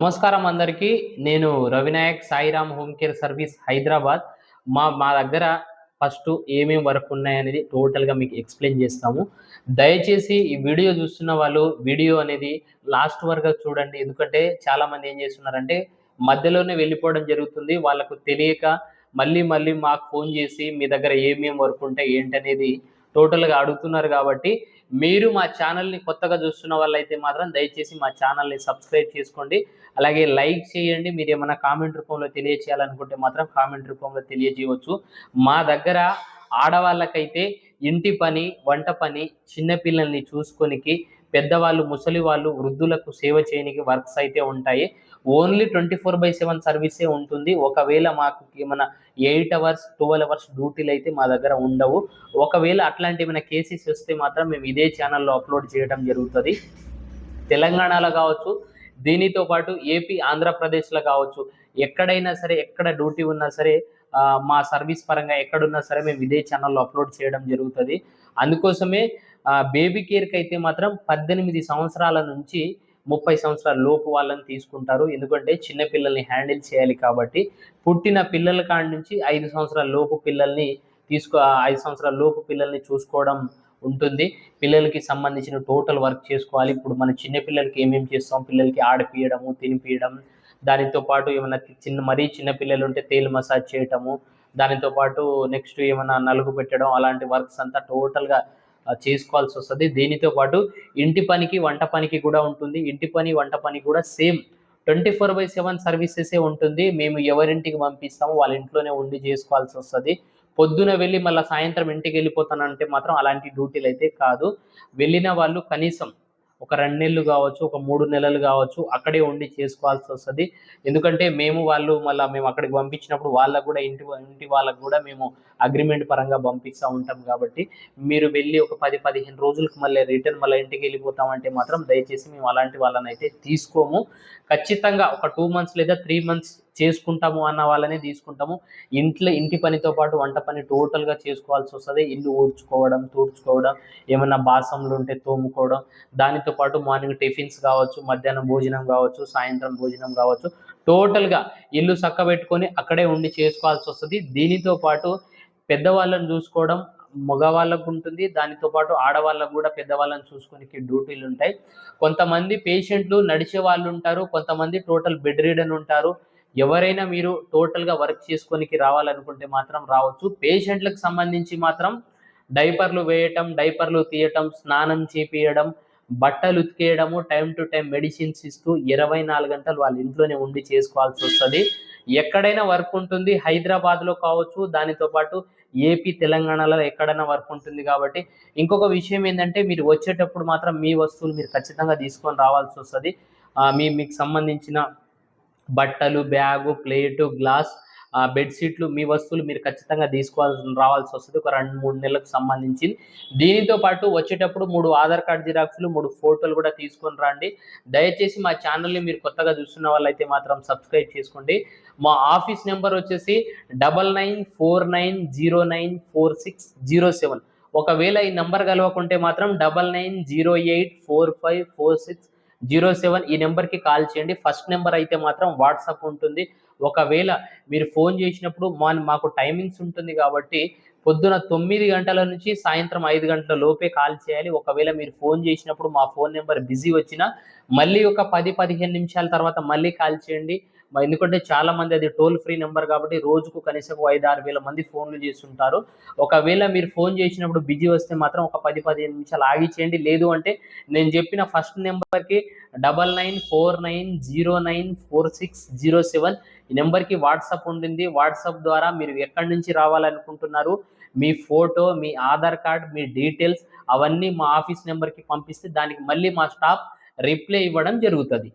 నమస్కారం అందరికీ. నేను Ravinayak Sairam home care service Hyderabad. మా మా దగ్గర ఫస్ట్ ఏమేం వర్క్ ఉన్నాయనేది టోటల్గా మీకు ఎక్స్ప్లెయిన్ చేస్తాము. దయచేసి ఈ వీడియో చూస్తున్న వాళ్ళు వీడియో అనేది లాస్ట్ వరకు చూడండి. ఎందుకంటే చాలామంది ఏం చేస్తున్నారంటే మధ్యలోనే వెళ్ళిపోవడం జరుగుతుంది. వాళ్ళకు తెలియక మళ్ళీ మళ్ళీ మాకు ఫోన్ చేసి మీ దగ్గర ఏమేం వర్క్ ఉంటాయి ఏంటనేది టోటల్గా అడుగుతున్నారు కాబట్టి మీరు మా ఛానల్ని కొత్తగా చూస్తున్న వాళ్ళైతే మాత్రం దయచేసి మా ఛానల్ని సబ్స్క్రైబ్ చేసుకోండి. అలాగే లైక్ చేయండి. మీరు ఏమైనా కామెంట్ రూపంలో తెలియచేయాలనుకుంటే మాత్రం కామెంట్ రూపంలో తెలియజేయవచ్చు. మా దగ్గర ఆడవాళ్ళకైతే ఇంటి పని వంట పని చిన్నపిల్లల్ని చూసుకొనికి పెద్దవాళ్ళు ముసలి వాళ్ళు వృద్ధులకు సేవ చేయనికి వర్క్స్ అయితే ఉంటాయి. Only twenty four by seven సర్వీసే ఉంటుంది. ఒకవేళ మాకు ఏమైనా ఎయిట్ అవర్స్ ట్వెల్వ్ అవర్స్ డ్యూటీలు అయితే మా దగ్గర ఉండవు. ఒకవేళ అట్లాంటి ఏమైనా కేసెస్ వస్తే మాత్రం మేము ఇదే ఛానల్లో అప్లోడ్ చేయడం జరుగుతుంది. తెలంగాణలో కావచ్చు దీనితో పాటు ఏపీ ఆంధ్రప్రదేశ్లో కావచ్చు ఎక్కడైనా సరే ఎక్కడ డ్యూటీ ఉన్నా సరే మా సర్వీస్ పరంగా ఎక్కడున్నా సరే మేము ఇదే ఛానల్లో అప్లోడ్ చేయడం జరుగుతుంది. అందుకోసమే బేబీ కేర్కి అయితే మాత్రం పద్దెనిమిది సంవత్సరాల నుంచి ముప్పై సంవత్సరాల లోపు వాళ్ళని తీసుకుంటారు. ఎందుకంటే చిన్న పిల్లల్ని హ్యాండిల్ చేయాలి కాబట్టి పుట్టిన పిల్లల కాడి నుంచి ఐదు సంవత్సరాల లోపు పిల్లల్ని తీసుకో ఐదు సంవత్సరాల లోపు పిల్లల్ని చూసుకోవడం ఉంటుంది. పిల్లలకి సంబంధించిన టోటల్ వర్క్ చేసుకోవాలి. ఇప్పుడు మన చిన్న పిల్లలకి ఏమేమి చేస్తాం? పిల్లలకి ఆడిపియడము తినిపియడం దానితో పాటు ఏమైనా చిన్న మరీ చిన్న పిల్లలు ఉంటే తేలు మసాజ్ చేయటము దానితో పాటు నెక్స్ట్ ఏమైనా నలుగు పెట్టడం అలాంటి వర్క్స్ అంతా టోటల్గా చేసుకోవాల్సి వస్తుంది. దీనితో పాటు ఇంటి పనికి వంట పనికి కూడా ఉంటుంది. ఇంటి పని వంట పని కూడా same twenty four by seven సర్వీసెసే ఉంటుంది. మేము ఎవరింటికి పంపిస్తామో వాళ్ళ ఇంట్లోనే ఉండి చేసుకోవాల్సి వస్తుంది. పొద్దున వెళ్ళి మళ్ళీ సాయంత్రం ఇంటికి వెళ్ళిపోతానంటే మాత్రం అలాంటి డ్యూటీలు అయితే కాదు. వెళ్ళిన వాళ్ళు కనీసం ఒక రెండు నెలలు కావచ్చు ఒక మూడు నెలలు కావచ్చు అక్కడే ఉండి చేసుకోవాల్సి వస్తుంది. ఎందుకంటే మేము వాళ్ళు మళ్ళీ మేము అక్కడికి పంపించినప్పుడు వాళ్ళకు కూడా ఇంటి ఇంటి వాళ్ళకు కూడా మేము అగ్రిమెంట్ పరంగా పంపిస్తూ ఉంటాం కాబట్టి మీరు వెళ్ళి ఒక పది పదిహేను రోజులకు మళ్ళీ రిటర్న్ మళ్ళీ ఇంటికి వెళ్ళిపోతామంటే మాత్రం దయచేసి మేము అలాంటి వాళ్ళని అయితే తీసుకోము. ఖచ్చితంగా ఒక టూ మంత్స్ లేదా త్రీ మంత్స్ చేసుకుంటాము అన్న వాళ్ళనే తీసుకుంటాము. ఇంట్లో ఇంటి పనితో పాటు వంట పని టోటల్గా చేసుకోవాల్సి వస్తుంది. ఇల్లు ఊడ్చుకోవడం తూడ్చుకోవడం ఏమైనా బాసంలు ఉంటే తోముకోవడం దానితో పాటు మార్నింగ్ టిఫిన్స్ కావచ్చు మధ్యాహ్నం భోజనం కావచ్చు సాయంత్రం భోజనం కావచ్చు. టోటల్గా ఇల్లు చక్కబెట్టుకొని అక్కడే ఉండి చేసుకోవాల్సి వస్తుంది. దీనితో పాటు పెద్దవాళ్ళని చూసుకోవడం మగవాళ్ళకు ఉంటుంది. దానితో పాటు ఆడవాళ్ళకు కూడా పెద్దవాళ్ళని చూసుకునే డ్యూటీలు ఉంటాయి. కొంతమంది పేషెంట్లు నడిచే వాళ్ళు ఉంటారు. కొంతమంది టోటల్ బెడ్ రీడన్ ఉంటారు. ఎవరైనా మీరు టోటల్గా వర్క్ చేసుకొనికి రావాలనుకుంటే మాత్రం రావచ్చు. పేషెంట్లకు సంబంధించి మాత్రం డైపర్లు వేయటం డైపర్లు తీయటం స్నానం చేపియడం బట్టలు ఉతికేయడము టైం టు టైం మెడిసిన్స్ ఇస్తూ ఇరవై నాలుగు గంటలు వాళ్ళ ఇంట్లోనే ఉండి చేసుకోవాల్సి వస్తుంది. ఎక్కడైనా వర్క్ ఉంటుంది హైదరాబాద్లో కావచ్చు దానితో పాటు ఏపీ తెలంగాణలో ఎక్కడైనా వర్క్ ఉంటుంది కాబట్టి ఇంకొక విషయం ఏంటంటే మీరు వచ్చేటప్పుడు మాత్రం మీ వస్తువులు మీరు ఖచ్చితంగా తీసుకొని రావాల్సి వస్తుంది. మీ మీకు సంబంధించిన బట్టలు బ్యాగు ప్లేటు గ్లాస్ బెడ్షీట్లు మీ వస్తువులు మీరు ఖచ్చితంగా తీసుకోవాల్సి రావాల్సి వస్తుంది. ఒక రెండు మూడు నెలలకు సంబంధించి. దీనితో పాటు వచ్చేటప్పుడు మూడు ఆధార్ కార్డ్ జిరాక్స్లు మూడు ఫోటోలు కూడా తీసుకొని రండి. దయచేసి మా ఛానల్ని మీరు కొత్తగా చూస్తున్న వాళ్ళైతే మాత్రం సబ్స్క్రైబ్ చేసుకోండి. మా ఆఫీస్ నెంబర్ వచ్చేసి double nine four nine zero nine four six zero seven. ఒకవేళ ఈ నెంబర్ కలవకుంటే మాత్రం double nine zero eight four five four six zero seven ఈ నెంబర్కి కాల్ చేయండి. ఫస్ట్ నెంబర్ అయితే మాత్రం వాట్సాప్ ఉంటుంది. ఒకవేళ మీరు ఫోన్ చేసినప్పుడు మా మాకు టైమింగ్స్ ఉంటుంది కాబట్టి పొద్దున తొమ్మిది గంటల నుంచి సాయంత్రం ఐదు గంటల లోపే కాల్ చేయాలి. ఒకవేళ మీరు ఫోన్ చేసినప్పుడు మా ఫోన్ నెంబర్ బిజీ వచ్చినా మళ్ళీ ఒక పది పదిహేను నిమిషాల తర్వాత మళ్ళీ కాల్ చేయండి. ఎందుకంటే చాలా మంది అది టోల్ ఫ్రీ నెంబర్ కాబట్టి రోజుకు కనీసం ఐదు ఆరు వేల మంది ఫోన్లు చేస్తుంటారు. ఒకవేళ మీరు ఫోన్ చేసినప్పుడు బిజీ వస్తే మాత్రం ఒక పది పదిహేను నిమిషాలు ఆగి చేయండి. లేదు అంటే నేను చెప్పిన ఫస్ట్ నెంబర్కి double nine four nine zero nine four six zero seven ఈ నెంబర్కి వాట్సాప్ ఉంటుంది. వాట్సాప్ ద్వారా మీరు ఎక్కడి నుంచి రావాలనుకుంటున్నారు? మీ ఫోటో మీ ఆధార్ కార్డ్ మీ డీటెయిల్స్ అవన్నీ మా ఆఫీస్ నెంబర్కి పంపిస్తే దానికి మళ్ళీ మా స్టాఫ్ రిప్లై ఇవ్వడం జరుగుతుంది.